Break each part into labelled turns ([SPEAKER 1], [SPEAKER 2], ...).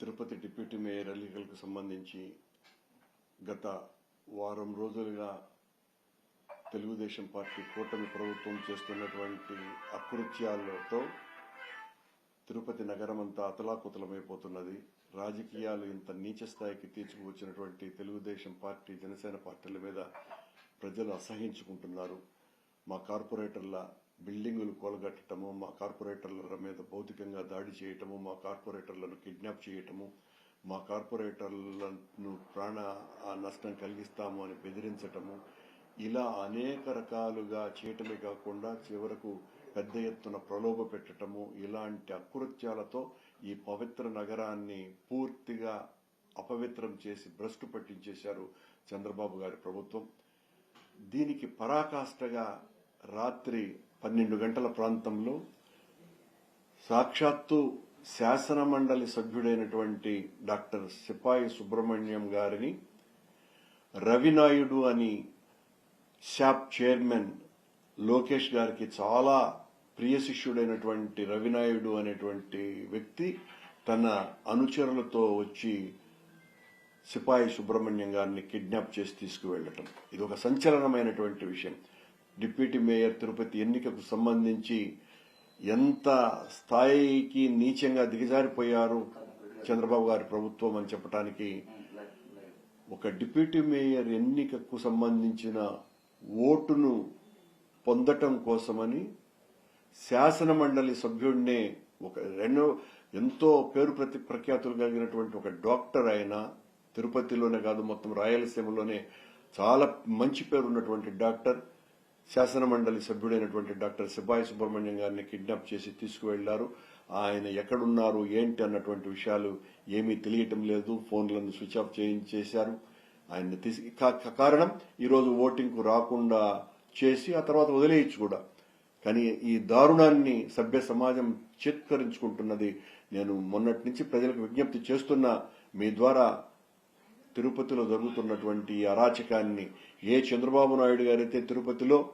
[SPEAKER 1] Tirupati deputy mayor ఎన్నికలకు సంబంధించి గత వారం రోజులుగా తెలుగుదేశం పార్టీ కూటమి ప్రభుత్వం చేస్తున్నటువంటి అకృత్యాలతో తిరుపతి నగరం అంతా అతలాకుతలమైపోతున్నది. రాజకీయాలు ఇంత నీచ స్థాయికి తెలుగుదేశం పార్టీ జనసేన పార్టీల మీద ప్రజలు అసహించుకుంటున్నారు. మా కార్పొరేటర్ల బిల్డింగులు కూలగట్టడము మా కార్పొరేటర్ల మీద భౌతికంగా దాడి చేయటము మా కార్పొరేటర్లను కిడ్నాప్ చేయటము మా కార్పొరేటర్లను ప్రాణ నష్టం కలిగిస్తాము అని బెదిరించటము ఇలా అనేక రకాలుగా చేయటమే కాకుండా చివరకు పెద్ద ఎత్తున ప్రలోభ పెట్టటము ఇలాంటి అకృత్యాలతో ఈ పవిత్ర నగరాన్ని పూర్తిగా అపవిత్రం చేసి భ్రష్టు పట్టించేశారు చంద్రబాబు గారి ప్రభుత్వం. దీనికి పరాకాష్ఠగా రాత్రి పన్నెండు గంటల ప్రాంతంలో సాక్షాత్తు శాసన మండలి సభ్యుడైనటువంటి డాక్టర్ సిపాయి సుబ్రహ్మణ్యం గారిని రవినాయుడు అని షాప్ చైర్మన్ లోకేష్ గారికి చాలా ప్రియ శిష్యుడైనటువంటి రవినాయుడు అనేటువంటి వ్యక్తి తన అనుచరులతో వచ్చి సిపాయి సుబ్రహ్మణ్యం గారిని కిడ్నాప్ చేసి తీసుకువెళ్ళటం ఇది ఒక సంచలనమైనటువంటి విషయం. డిప్యూటీ మేయర్ తిరుపతి ఎన్నికకు సంబంధించి ఎంత స్థాయికి నీచంగా దిగజారిపోయారు చంద్రబాబు గారి ప్రభుత్వం అని చెప్పడానికి ఒక డిప్యూటీ మేయర్ ఎన్నికకు సంబంధించిన ఓటును పొందటం కోసమని శాసన మండలి సభ్యుడినే ఒక రెండో ఎంతో పేరు ప్రతి ప్రఖ్యాతులు కలిగినటువంటి ఒక డాక్టర్ ఆయన తిరుపతిలోనే కాదు మొత్తం రాయలసీమలోనే చాలా మంచి పేరు ఉన్నటువంటి డాక్టర్. శాసన మండలి సభ్యుడైనటువంటి డాక్టర్ సిబాయి సుబ్రహ్మణ్యం గారిని కిడ్నాప్ చేసి తీసుకువెళ్ళారు. ఆయన ఎక్కడున్నారు ఏంటి అన్నటువంటి విషయాలు ఏమీ తెలియటం లేదు. ఫోన్లను స్విచ్ ఆఫ్ చేయించేశారు ఆయన తీసి కా- కారణం ఈరోజు ఓటింగ్కు రాకుండా చేసి ఆ తర్వాత వదిలేయచ్చు కూడా. కానీ ఈ దారుణాన్ని సభ్య సమాజం చేత్కరించుకుంటున్నది నేను మొన్నటి నుంచి ప్రజలకు విజ్ఞప్తి చేస్తున్నా. మీ ద్వారా తిరుపతిలో జరుగుతున్నటువంటి అరాచకాన్ని ఏ చంద్రబాబు నాయుడు గారైతే తిరుపతిలో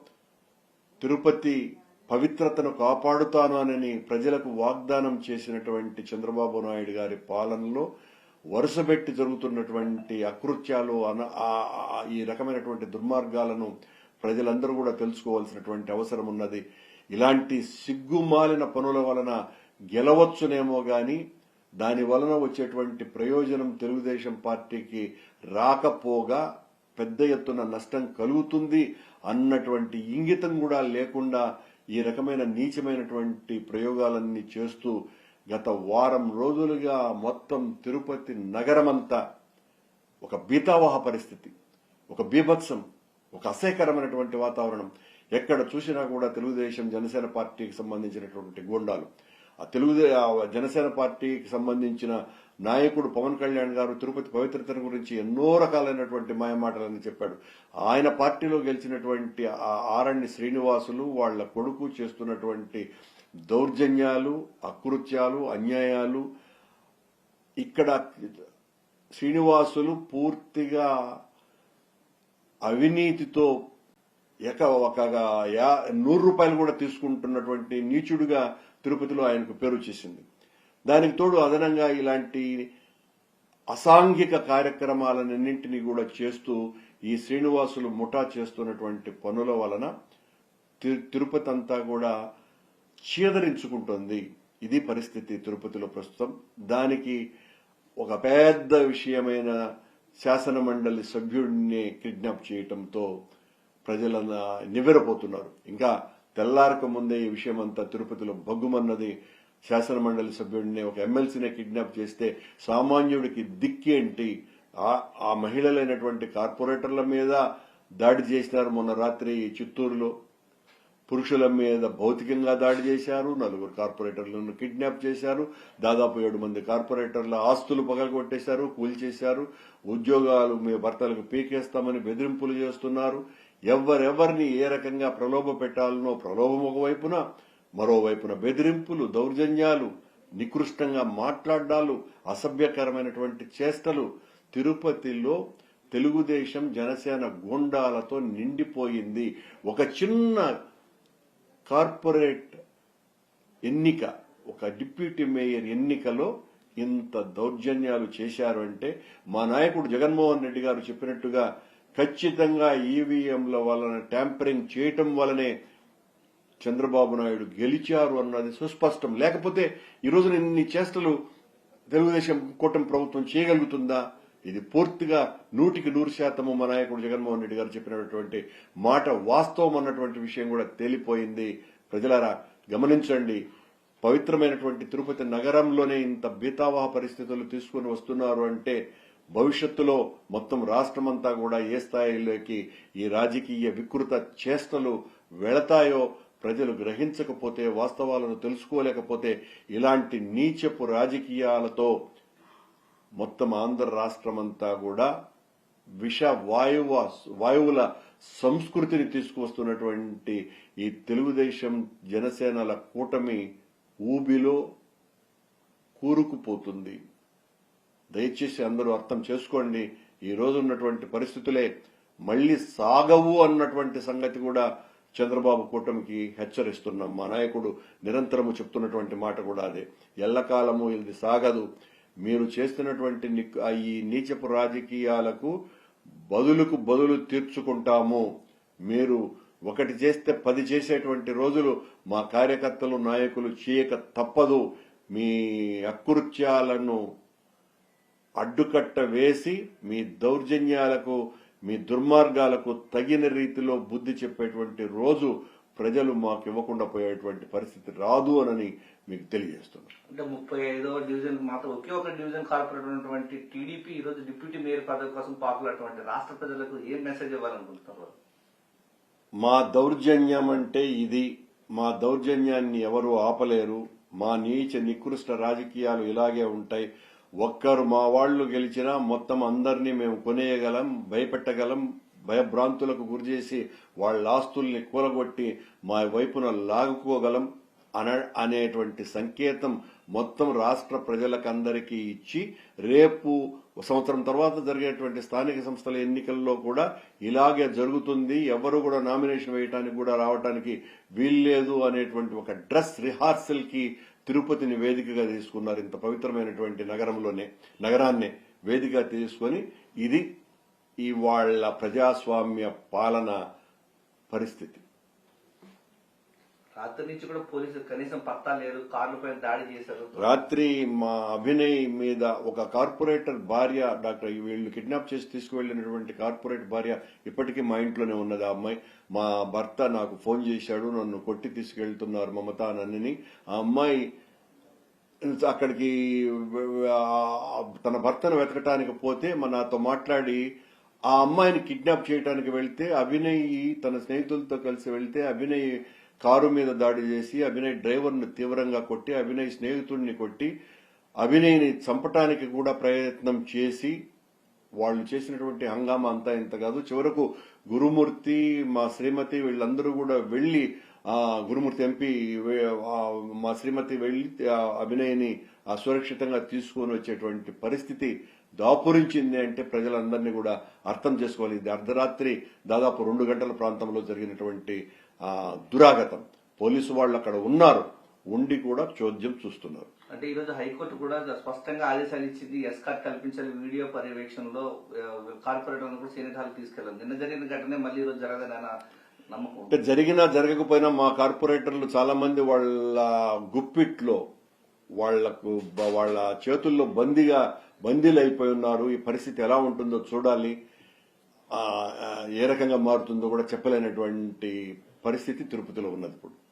[SPEAKER 1] తిరుపతి పవిత్రతను కాపాడుతాను అని ప్రజలకు వాగ్దానం చేసినటువంటి చంద్రబాబు నాయుడు గారి పాలనలో వరుసబెట్టి జరుగుతున్నటువంటి అకృత్యాలు అన- ఈ రకమైనటువంటి దుర్మార్గాలను ప్రజలందరూ కూడా తెలుసుకోవాల్సినటువంటి అవసరం ఉన్నది. ఇలాంటి సిగ్గుమాలిన పనుల వలన గెలవచ్చునేమో గాని దాని వలన వచ్చేటువంటి ప్రయోజనం తెలుగుదేశం పార్టీకి రాకపోగా పెద్ద ఎత్తున నష్టం కలుగుతుంది. అన్నటువంటి ఇంగితం కూడా లేకుండా ఈ రకమైన నీచమైనటువంటి ప్రయోగాలన్నీ చేస్తూ గత వారం రోజులుగా మొత్తం తిరుపతి నగరమంతా ఒక బీతావహ పరిస్థితి ఒక బీభత్సం ఒక అసహ్యకరమైనటువంటి వాతావరణం. ఎక్కడ చూసినా కూడా తెలుగుదేశం జనసేన పార్టీకి సంబంధించినటువంటి గోండాలు. ఆ తెలుగుదే జనసేన పార్టీకి సంబంధించిన నాయకుడు పవన్ కళ్యాణ్ గారు తిరుపతి పవిత్రతను గురించి ఎన్నో రకాలైనటువంటి మాయమాటలని చెప్పాడు. ఆయన పార్టీలో గెలిచినటువంటి ఆ ఆరణ్య శ్రీనివాసులు వాళ్ళ కొడుకు చేస్తున్నటువంటి దౌర్జన్యాలు అకృత్యాలు అన్యాయాలు ఇక్కడ శ్రీనివాసులు పూర్తిగా అవినీతితో ఎక ఒక నూరు రూపాయలు కూడా తీసుకుంటున్నటువంటి నీచుడుగా తిరుపతిలో ఆయనకు పేరు చేసింది దానికి తోడు అదనంగా ఇలాంటి అసాంఘిక కార్యక్రమాలన్నింటినీ కూడా చేస్తూ ఈ శ్రీనివాసులు ముఠా చేస్తున్నటువంటి పనుల వలన తి- తిరుపతి అంతా కూడా చీదరించుకుంటుంది. ఇది పరిస్థితి తిరుపతిలో ప్రస్తుతం. దానికి ఒక పెద్ద విషయమైన శాసన మండలి సభ్యుడిని కిడ్నాప్ చేయటంతో ప్రజలంతా నివ్వెరపోతున్నారు. ఇంకా తెల్లారక ముందే ఈ విషయం అంతా తిరుపతిలో భగ్గుమన్నది శాసనమండలి సభ్యుడిని ఒక ఎమ్మెల్సీని కిడ్నాప్ చేస్తే సామాన్యుడికి దిక్కేంటి ఆ- ఆ మహిళలైనటువంటి కార్పొరేటర్ల మీద దాడి చేసినారు మొన్న రాత్రి చిత్తూరులో. పురుషుల మీద భౌతికంగా దాడి చేశారు నలుగురు కార్పొరేటర్లను కిడ్నాప్ చేశారు దాదాపు ఏడు మంది కార్పొరేటర్ల ఆస్తులు పగలగొట్టేశారు కూల్చేశారు ఉద్యోగాలు మీ భర్తలకు పీకేస్తామని బెదిరింపులు చేస్తున్నారు. ఎవరెవరిని ఏ రకంగా ప్రలోభ పెట్టాలనో ప్రలోభం ఒకవైపున మరోవైపున బెదిరింపులు దౌర్జన్యాలు నికృష్టంగా మాట్లాడాలు అసభ్యకరమైనటువంటి చేష్టలు తిరుపతిలో తెలుగుదేశం జనసేన గోండాలతో నిండిపోయింది. ఒక చిన్న కార్పొరేట్ ఎన్నిక ఒక డిప్యూటీ మేయర్ ఎన్నికలో ఇంత దౌర్జన్యాలు చేశారు అంటే మా నాయకుడు జగన్మోహన్ రెడ్డి గారు చెప్పినట్టుగా ఖచ్చితంగా ఈవీఎంల వలన ట్యాంపరింగ్ చేయటం వలనే చంద్రబాబు నాయుడు గెలిచారు అన్నది సుస్పష్టం. లేకపోతే ఈ రోజున ఇన్ని చేష్టలు తెలుగుదేశం కూటమి ప్రభుత్వం చేయగలుగుతుందా? ఇది పూర్తిగా నూటికి నూరు శాతము మా నాయకుడు జగన్మోహన్ రెడ్డి గారు చెప్పినటువంటి మాట వాస్తవం అన్నటువంటి విషయం కూడా తేలిపోయింది. ప్రజలారా గమనించండి పవిత్రమైనటువంటి తిరుపతి నగరంలోనే ఇంత బీతావాహ పరిస్థితులు తీసుకుని వస్తున్నారు అంటే భవిష్యత్తులో మొత్తం రాష్ట్రమంతా కూడా ఏ స్థాయిలోకి ఈ రాజకీయ వికృత చేష్టలు వెళతాయో ప్రజలు గ్రహించకపోతే వాస్తవాలను తెలుసుకోలేకపోతే ఇలాంటి నీచపు రాజకీయాలతో మొత్తం ఆంధ్ర రాష్ట్రమంతా కూడా విష వాయువ వాయువుల సంస్కృతిని తీసుకువస్తున్నటువంటి ఈ తెలుగుదేశం జనసేనల కూటమి ఊబిలో కూరుకుపోతుంది. దయచేసి అందరూ అర్థం చేసుకోండి ఈ రోజు ఉన్నటువంటి పరిస్థితులే మళ్ళీ సాగవు అన్నటువంటి సంగతి కూడా చంద్రబాబు కూటమికి హెచ్చరిస్తున్నాం. మా నాయకుడు నిరంతరము చెప్తున్నటువంటి మాట కూడా అదే. ఎల్లకాలము ఇది సాగదు. మీరు చేస్తున్నటువంటి నిక్- ఈ నీచపు రాజకీయాలకు బదులుకు బదులు తీర్చుకుంటాము. మీరు ఒకటి చేస్తే పది చేసేటువంటి రోజులు మా కార్యకర్తలు నాయకులు చేయక తప్పదు. మీ అకృత్యాలను అడ్డుకట్ట వేసి మీ దౌర్జన్యాలకు మీ దుర్మార్గాలకు తగిన రీతిలో బుద్ధి చెప్పేటువంటి రోజు ప్రజలు మాకు ఇవ్వకుండా పోయేటువంటి పరిస్థితి రాదు అని మీకు తెలియజేస్తున్నాను
[SPEAKER 2] అంటే ముప్పై ఐదో డివిజన్ మాత్రం ఒకే ఒక డివిజన్ కార్పొరేటర్ ఉన్నటువంటి టీడీపీ ఈ రోజు డిప్యూటీ మేయర్ పదవి కోసం పాపులటువంటి రాష్ట్ర ప్రజలకు ఏం మెసేజ్ ఇవ్వాలనుకుంటున్నారు
[SPEAKER 1] మా దౌర్జన్యం అంటే ఇది. మా దౌర్జన్యాన్ని ఎవరు ఆపలేరు. మా నీచ నికృష్ట రాజకీయాలు ఇలాగే ఉంటాయి. ఒక్కరు మా వాళ్ళు గెలిచినా మొత్తం అందరినీ మేము కొనేయగలం భయపెట్టగలం భయభ్రాంతులకు గురిచేసి వాళ్ళ ఆస్తుల్ని కూలగొట్టి మా వైపున లాగుకోగలం అన అనేటువంటి సంకేతం మొత్తం రాష్ట్ర ప్రజలకందరికీ ఇచ్చి రేపు సంవత్సరం తర్వాత జరిగేటువంటి స్థానిక సంస్థల ఎన్నికల్లో కూడా ఇలాగే జరుగుతుంది. ఎవరు కూడా నామినేషన్ వేయడానికి కూడా రావడానికి వీల్లేదు అనేటువంటి ఒక డ్రెస్ రిహార్సల్కి తిరుపతిని వేదికగా తీసుకున్నారు. ఇంత పవిత్రమైనటువంటి నగరంలోనే నగరాన్ని వేదికగా తీసుకొని ఇది ఈ వాళ్ళ ప్రజాస్వామ్య పాలన పరిస్థితి.
[SPEAKER 2] రాత్రి నుంచి కూడా పోలీసులు కనీసం పత్తా లేరు కార్ల పైన దాడి చేశారు.
[SPEAKER 1] రాత్రి మా అభినయ్ మీద ఒక కార్పొరేటర్ భార్య డాక్టర్ వీళ్ళు కిడ్నాప్ చేసి తీసుకువెళ్ళినటువంటి కార్పొరేట్ భార్య ఇప్పటికీ మా ఇంట్లోనే ఉన్నది. ఆ అమ్మాయి మా భర్త నాకు ఫోన్ చేశాడు నన్ను కొట్టి తీసుకెళ్తున్నారు మమతా నన్నిని ఆ అమ్మాయి అక్కడికి తన భర్తను వెతకటానికి పోతే మా నాతో మాట్లాడి ఆ అమ్మాయిని కిడ్నాప్ చేయడానికి వెళ్తే అభినయ్ తన స్నేహితులతో కలిసి వెళ్తే అభినయ్ కారు మీద దాడి చేసి అభినయ్ డ్రైవర్ను తీవ్రంగా కొట్టి అభినయ్ స్నేహితుడిని కొట్టి అభినయ్ని చంపటానికి కూడా ప్రయత్నం చేసి వాళ్ళు చేసినటువంటి హంగామా అంతా ఇంత కాదు. చివరకు గురుమూర్తి మా శ్రీమతి వీళ్ళందరూ కూడా వెళ్ళి ఆ గురుమూర్తి ఎంపీ మా శ్రీమతి వెళ్ళి ఆ అభినయని సురక్షితంగా తీసుకొని వచ్చేటువంటి పరిస్థితి దాపురించింది అంటే ప్రజలందరినీ కూడా అర్థం చేసుకోవాలి. ఇది అర్ధరాత్రి దాదాపు రెండు గంటల ప్రాంతంలో జరిగినటువంటి దురాగతం. పోలీసు వాళ్ళు అక్కడ ఉన్నారు. ఉండి కూడా చోద్యం చూస్తున్నారు.
[SPEAKER 2] అంటే ఈ రోజు హైకోర్టు కూడా స్పష్టంగా ఆదేశాలు ఇచ్చింది ఎస్కాట్ కల్పించాలి వీడియో పర్యవేక్షణలో కార్పొరేటర్ కూడా సీనియర్ హాల్ తీసుకెళ్ళాలి నిన్న జరిగిన ఘటనే మళ్ళీ ఈ రోజు జరగదని నమ్మకం.
[SPEAKER 1] అంటే జరిగినా జరగకపోయినా మా కార్పొరేటర్లు చాలా మంది వాళ్ళ గుప్పిట్లో వాళ్ళకు వాళ్ళ చేతుల్లో బందీగా బందీలు అయిపోయి ఉన్నారు. ఈ పరిస్థితి ఎలా ఉంటుందో చూడాలి. ఏ రకంగా మారుతుందో కూడా చెప్పలేనటువంటి పరిస్థితి తిరుపతిలో ఉన్నది ఇప్పుడు.